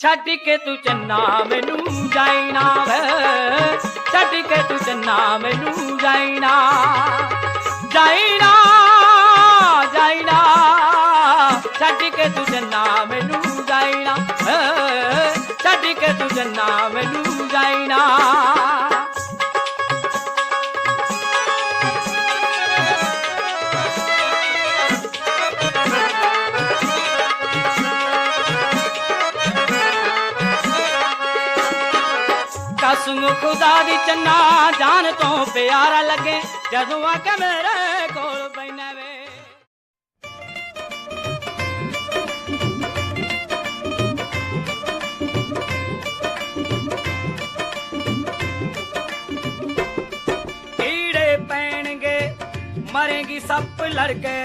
ਛੱਡ ਕੇ ਤੂੰ ਚੰਨਾ, ਮੈਨੂੰ ਜਾਈਨਾ ਵੇ। ਛੱਡ ਕੇ ਤੂੰ ਚੰਨਾ, ਮੈਨੂੰ ਜਾਈਨਾ ਜਾਈਨਾ ਜਾਈਨਾ ਛੱਡ ਕੇ ਤੂੰ ਚੰਨਾ, ਮੈਨੂੰ ਜਾਈਨਾ ਛੱਡ ਕੇ ਤੂੰ ਚੰਨਾ, ਮੈਨੂੰ ਜਾਈਨਾ ਕਸਮ ਖੁਦਾ ਦੀ ਚੰਨਾ, ਜਾਨ ਤੋਂ ਪਿਆਰਾ ਲੱਗੇ, ਜਦੋਂ ਆ ਕੇ ਮੇਰੇ ਕੋਲ ਬੈਨਾ ਵੇ। ਕੀੜੇ ਪੈਣਗੇ, ਮਰੇਗੀ ਸੱਪ ਲੜ ਕੇ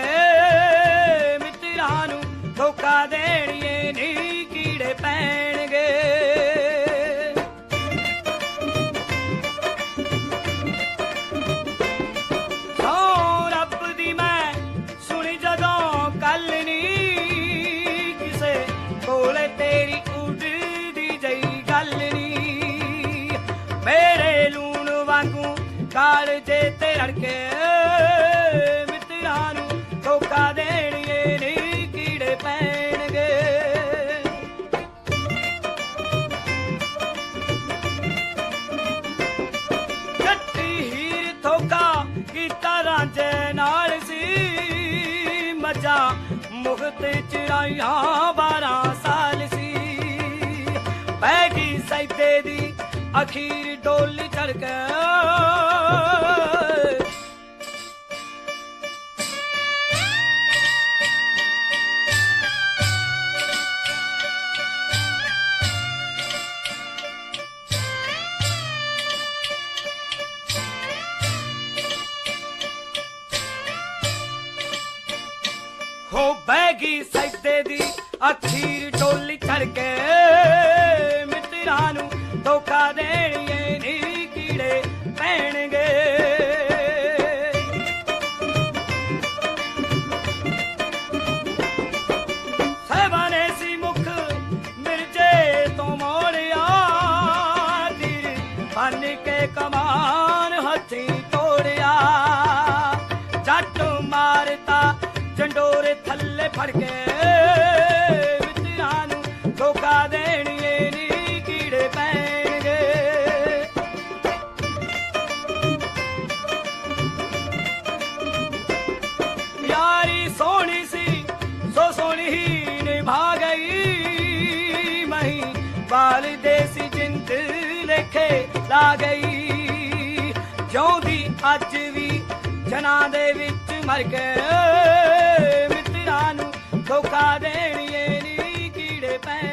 ਮਿੱਤਰਾਂ ਨੂੰ ਧੋਖਾ ਦੇਣੀਏ ਨੀ। ਵਾਂਗੂ ਕਾਲ ਜੇ ਤੇ ਰੜਕੇ ਮਿੱਤਰਾਂ ਨੂੰ ਧੋਖਾ ਦੇਣੀਏ ਨੀ ਕੀੜੇ ਪੈਣਗੇ। ਕੱਟੀ ਹੀਰ ਧੋਖਾ ਕੀਤਾ ਰਾਂਝੇ ਨਾਲ ਸੀ। ਮਜਾ ਮੁਖਤ ਚਰਾਈਆਂ ਬਾਰਾਂ ਸਾਲ ਸੀ। ਪੈ ਗਈ ਸੈਦੇ ਦੀ ਅਖੀਰ ਡੋਲੀ ਚੜ ਹੋ ਬੈਗੀ ਸੈਦੇ ਦੀ ਅਖੀਰ ਡੋਲੀ ਚੜ ਮਿੱਤਰਾਂ ਨੂੰ ਧੋਖਾ ਦੇਣੀਏ ਨੀ ਕੀੜੇ ਪੈਣਗੇ। ਸਹਿਬਾਨੇ ਸੀ ਮੁਖ ਮਿਰਜੇ ਤੋਂ ਮੋੜਿਆ ਤੀਰ ਬੰਨ ਕੇ ਕਮਾਨ ਹੱਥੀ ਤੋੜਿਆ। ਜੱਟ ਮਾਰਤਾ ਜੰਡੋਰੇ ਥੱਲੇ ਫੜ ਕੇ ਕਾਲ ਦੇਸੀ ਜਿੰਦ ਲੇਖੇ ਲਾ ਗਈ। ਜੋ ਵੀ ਅੱਜ ਵੀ ਜਨਾ ਦੇ ਵਿੱਚ ਮਰ ਗਏ। ਮਿੱਤਰਾਂ ਨੂੰ ਧੋਖਾ ਦੇਣੀਏ ਨੀ ਕੀੜੇ ਪੈ